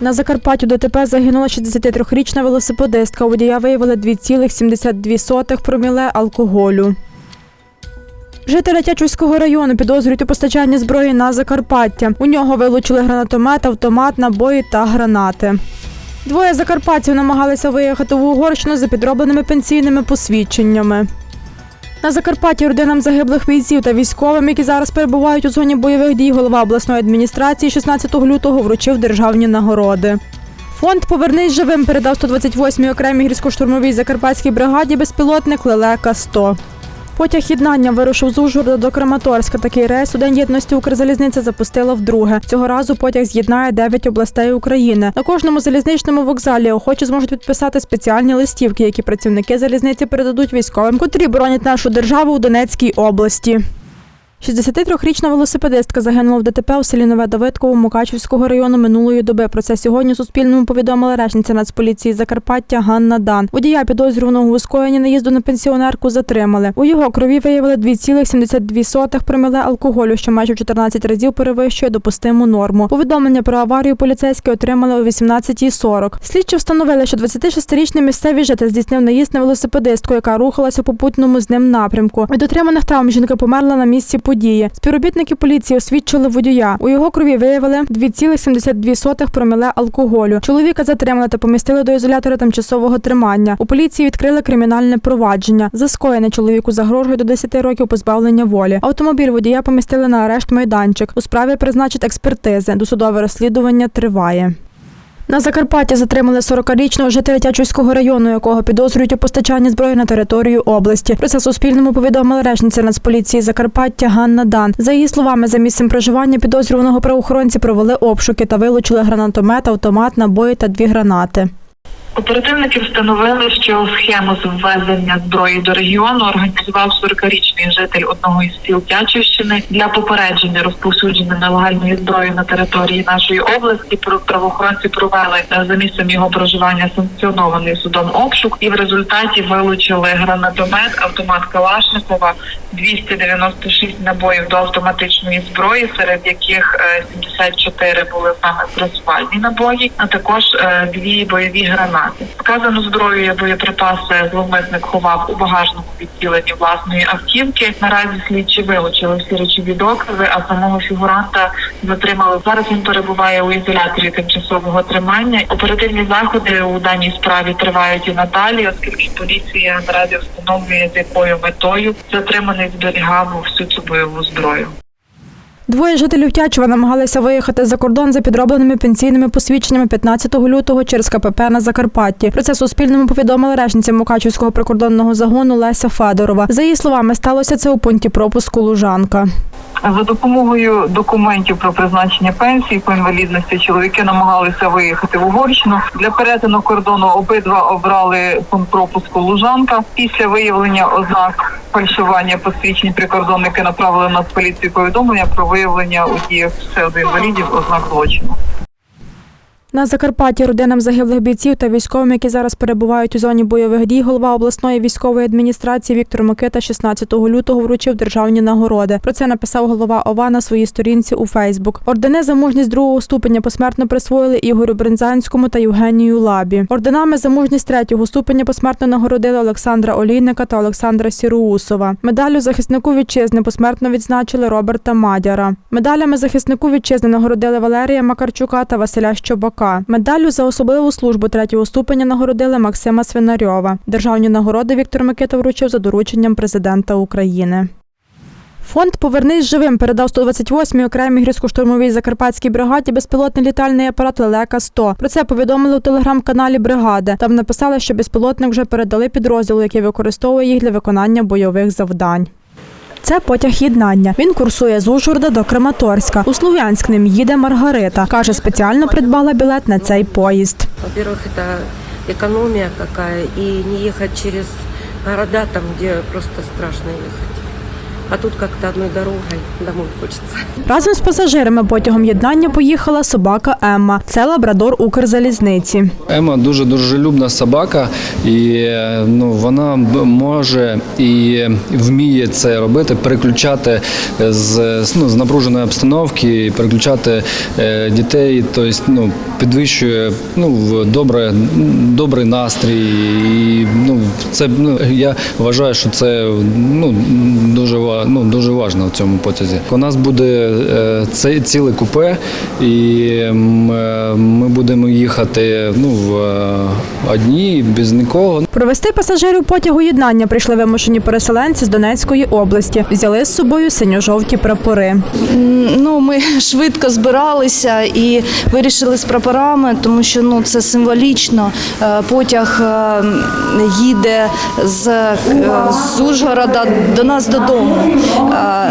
На Закарпаттю ДТП загинула 63-річна велосипедистка. У водія виявили 2,72 проміле алкоголю. Жителя Тячівського району підозрюють у постачанні зброї на Закарпаття. У нього вилучили гранатомет, автомат, набої та гранати. Двоє закарпатців намагалися виїхати в Угорщину за підробленими пенсійними посвідченнями. На Закарпатті родинам загиблих бійців та військовим, які зараз перебувають у зоні бойових дій, голова обласної адміністрації 16 лютого вручив державні нагороди. Фонд Повернись живим передав 128-й окремій гірсько-штурмовій закарпатській бригаді безпілотник Лелека 100 Потяг єднання вирушив з Ужгорода до Краматорська. Такий рейс у День єдності Укрзалізниця запустила вдруге. Цього разу потяг з'єднає 9 областей України. На кожному залізничному вокзалі охочі зможуть підписати спеціальні листівки, які працівники залізниці передадуть військовим, котрі боронять нашу державу у Донецькій області. 63-річна велосипедистка загинула в ДТП у селі Нове Давидково Мукачівського району минулої доби. Про це сьогодні Суспільному повідомила речниця Нацполіції Закарпаття Ганна Дан. Водія підозрюваного у скоєнні наїзду на пенсіонерку затримали. У його крові виявили 2,72 проміле алкоголю, що майже в 14 разів перевищує допустиму норму. Повідомлення про аварію поліцейські отримали о 18.40. Слідчі встановили, що 26-річний місцевий житель здійснив наїзд на велосипедистку, яка рухалася по попутному з ним напрямку. Від отриманих травм жінка померла на місці події. Співробітники поліції освідчили водія. У його крові виявили 2,72 проміле алкоголю. Чоловіка затримали та помістили до ізолятора тимчасового тримання. У поліції відкрили кримінальне провадження. За скоєне чоловіку загрожує до 10 років позбавлення волі. Автомобіль водія помістили на арешт майданчик. У справі призначать експертизи. Досудове розслідування триває. На Закарпатті затримали 40-річного жителя Тячівського району, якого підозрюють у постачанні зброї на територію області. Про це Суспільному повідомила речниця Нацполіції Закарпаття Ганна Дан. За її словами, за місцем проживання підозрюваного правоохоронці провели обшуки та вилучили гранатомет, автомат, набої та дві гранати. Оперативники встановили, що схему з ввезення зброї до регіону організував 40-річний житель одного із сіл Тячівщини для попередження розповсюдження нелегальної зброї на території нашої області. Правоохоронці провели е, за місцем його проживання санкціонований судом обшук, і в результаті вилучили гранатомет, автомат Калашникова, 296 набоїв до автоматичної зброї, серед яких е, 74 були саме пресувальні набої, а також е, дві бойові гранати. Вказану зброю і боєприпаси зловмисник ховав у багажному відділенні власної автівки. Наразі слідчі вилучили всі речові докази, а самого фігуранта затримали. Зараз він перебуває у ізоляторі тимчасового тримання. Оперативні заходи у даній справі тривають і надалі, оскільки поліція наразі встановлює з якою метою затриманий зберігав всю цю бойову зброю. Двоє жителів Тячева намагалися виїхати за кордон за підробленими пенсійними посвідченнями 15 лютого через КПП на Закарпатті. Про це Суспільному повідомила речниця Мукачівського прикордонного загону Леся Федорова. За її словами, сталося це у пункті пропуску Лужанка. За допомогою документів про призначення пенсії по інвалідності чоловіки намагалися виїхати в Угорщину. Для перетину кордону обидва обрали пункт пропуску Лужанка. Після виявлення ознак фальшування посвідчень прикордонники направили на поліцію повідомлення про виявлення у діях псевдоінвалідів ознак злочину. На Закарпатті родинам загиблих бійців та військовим, які зараз перебувають у зоні бойових дій, голова обласної військової адміністрації Віктор Микита 16 лютого вручив державні нагороди. Про це написав голова ОВА на своїй сторінці у Фейсбук. Ордени за мужність другого ступеня посмертно присвоїли Ігорю Бринзанському та Євгенію Лабі. Орденами за мужність третього ступеня посмертно нагородили Олександра Олійника та Олександра Сіруусова. Медалю захиснику вітчизни посмертно відзначили Роберта Мадяра. Медалями захиснику вітчизни нагородили Валерія Макарчука та Василя Щобака. Медаллю за особливу службу третього ступеня нагородили Максима Свинарьова. Державні нагороди Віктор Микита вручив за дорученням президента України. Фонд Повернись живим передав 128-й окремій гірсько-штурмовій закарпатській бригаді безпілотний літальний апарат Лелека 100 Про це повідомили у телеграм-каналі бригади. Там написали, що безпілотник вже передали підрозділу, який використовує їх для виконання бойових завдань. Це потяг єднання. Він курсує з Ужгорода до Краматорська. У Слов'янськ ним їде Маргарита. Каже, спеціально придбала білет на цей поїзд. Во-первых, это экономия какая, и не ехать через города, там, где просто страшно ехать. А тут как-то одной дорогой домой хочется. Разом з пасажирами потягом єднання поїхала собака Емма. Це лабрадор Укрзалізниці. Ема дуже дружелюбна собака, і ну вона може і вміє це робити, переключати з, ну, з напруженої обстановки, переключати е, дітей, тобто ну, підвищує ну, в добре, добрий настрій. І, ну, це ну, я вважаю, що це ну, дуже ну, дуже важливо в цьому потязі. У нас буде е, це ціле купе, і е, ми будемо їхати ну, в е, одні без нікого. Провести пасажирів потягу єднання прийшли вимушені переселенці з Донецької області. Взяли з собою синьо-жовті прапори. Ну, ми швидко збиралися і вирішили з прапорами, тому що ну це символічно. Потяг їде з, з Ужгорода до нас додому. uh,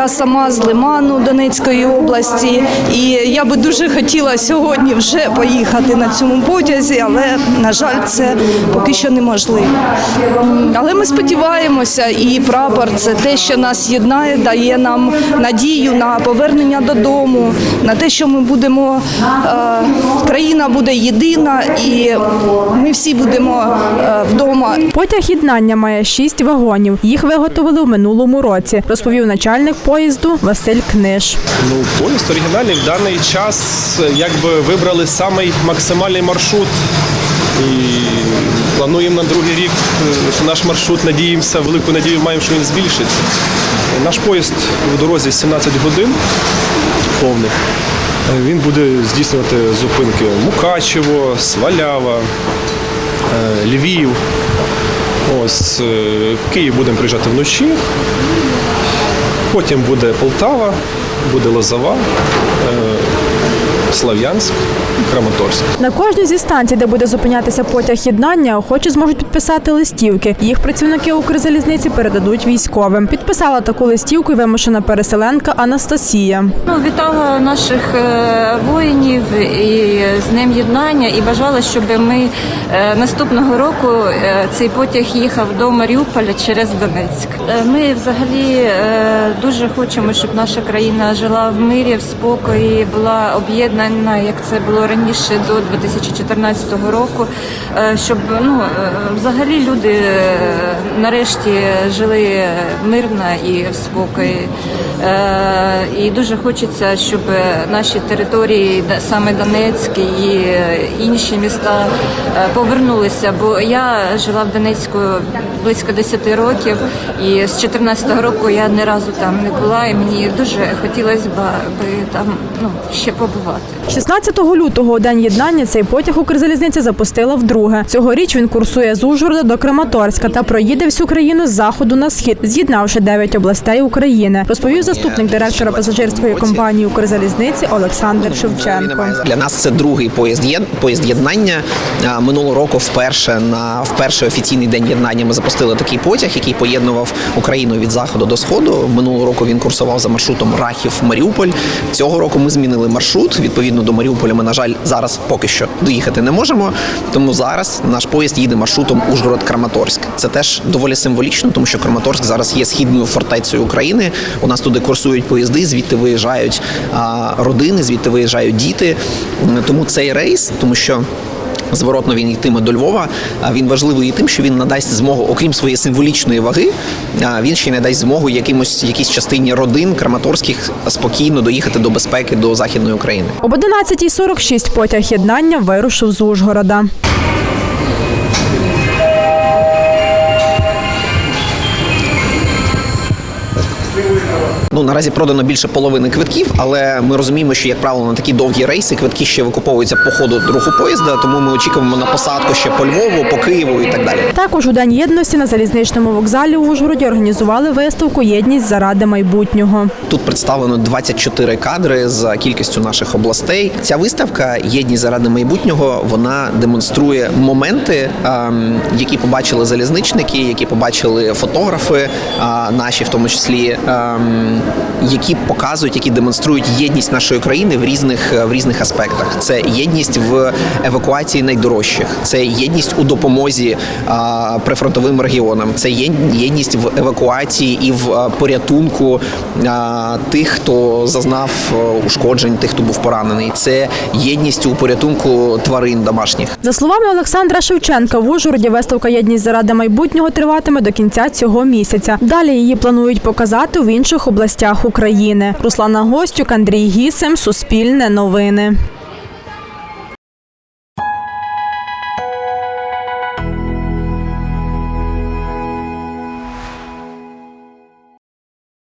Я сама з Лиману Донецької області, і я би дуже хотіла сьогодні вже поїхати на цьому потязі, але на жаль, це поки що неможливо. Але ми сподіваємося, і прапор це те, що нас єднає, дає нам надію на повернення додому, на те, що ми будемо е, країна буде єдина, і ми всі будемо е, вдома Потяг єднання має шість вагонів. Їх виготовили у минулому році, розповів начальник поїзду Василь Книж. Ну, поїзд оригінальний в даний час е, якби вибрали самий максимальний маршрут. І плануємо на другий рік е, що наш маршрут, надіємося, велику надію маємо, що він збільшиться. Наш поїзд в дорозі 17 годин повних. Е, Він буде здійснювати зупинки Мукачево, Свалява, Львів. Ось в Київ будемо приїжджати вночі. Потім буде Полтава, буде Лозова, Слав'янськ, Краматорськ. На кожній зі станцій, де буде зупинятися потяг єднання, охочі зможуть підписати листівки. Їх працівники Укрзалізниці передадуть військовим. Підписала таку листівку вимушена переселенка Анастасія. Ну, вітала наших е, воїнів і з ним єднання і бажала, щоб ми е, наступного року е, цей потяг їхав до Маріуполя через Донецьк. Ми взагалі дуже хочемо, щоб наша країна жила в мирі, в спокої, була об'єднана, як це було раніше до 2014 року. е, Щоб ну е, взагалі люди е, нарешті жили мирно і в спокої. Е, І дуже хочеться, щоб наші території, саме Донецьк і інші міста повернулися. Бо я жила в Донецьку близько 10 років, і з 2014 року я ні разу там не була, і мені дуже хотілося б там ну ще побувати. 16 лютого день єднання цей потяг Укрзалізниця запустила вдруге. Цьогоріч він курсує з Ужгорода до Краматорська та проїде всю країну з заходу на схід, з'єднавши 9 областей України. Розповів заступник директора пасажирської компанії Укрзалізниці Олександр Шевченко. Для нас це другий поїзд поїзд єднання. Минулого року вперше на вперше офіційний день єднання ми запустили такий потяг, який поєднував Україну від заходу до сходу. Минулого року він курсував за маршрутом Рахів Маріуполь. Цього року ми змінили маршрут. Відповідно до Маріуполя, ми на жаль зараз поки що доїхати не можемо. Тому зараз наш поїзд їде маршрутом Ужгород-Краматорськ. Це теж доволі символічно, тому що Краматорськ зараз є східною фортецею України. У нас туди курсують поїзди, звідти виїжджають родини, звідти виїжджають діти. Тому цей рейс, тому що. Зворотно він йтиме до Львова. Він важливий і тим, що він надасть змогу, окрім своєї символічної ваги, він ще й надасть змогу якимось якійсь частині родин краматорських спокійно доїхати до безпеки до західної України. Об 11.46 потяг єднання вирушив з Ужгорода. Ну наразі продано більше половини квитків, але ми розуміємо, що як правило на такі довгі рейси квитки ще викуповуються по ходу руху поїзда, тому ми очікуємо на посадку ще по Львову, по Києву і так далі. Також у День єдності на залізничному вокзалі у Ужгороді організували виставку Єдність заради майбутнього. Тут представлено 24 кадри з кількістю наших областей. Ця виставка Єдність заради майбутнього вона демонструє моменти, ем, які побачили залізничники, які побачили фотографи, наші, в тому числі які показують, які демонструють єдність нашої країни в різних в різних аспектах. Це єдність в евакуації найдорожчих, це єдність у допомозі а, прифронтовим регіонам, це єдність в евакуації і в порятунку тих, хто зазнав ушкоджень, тих, хто був поранений. Це єдність у порятунку тварин домашніх. За словами Олександра Шевченка, в Ужгороді виставка Єдність заради майбутнього триватиме до кінця цього місяця. Далі її планують показати в інших областях України. Руслана Гостюк, Андрій Гісем, Суспільне новини.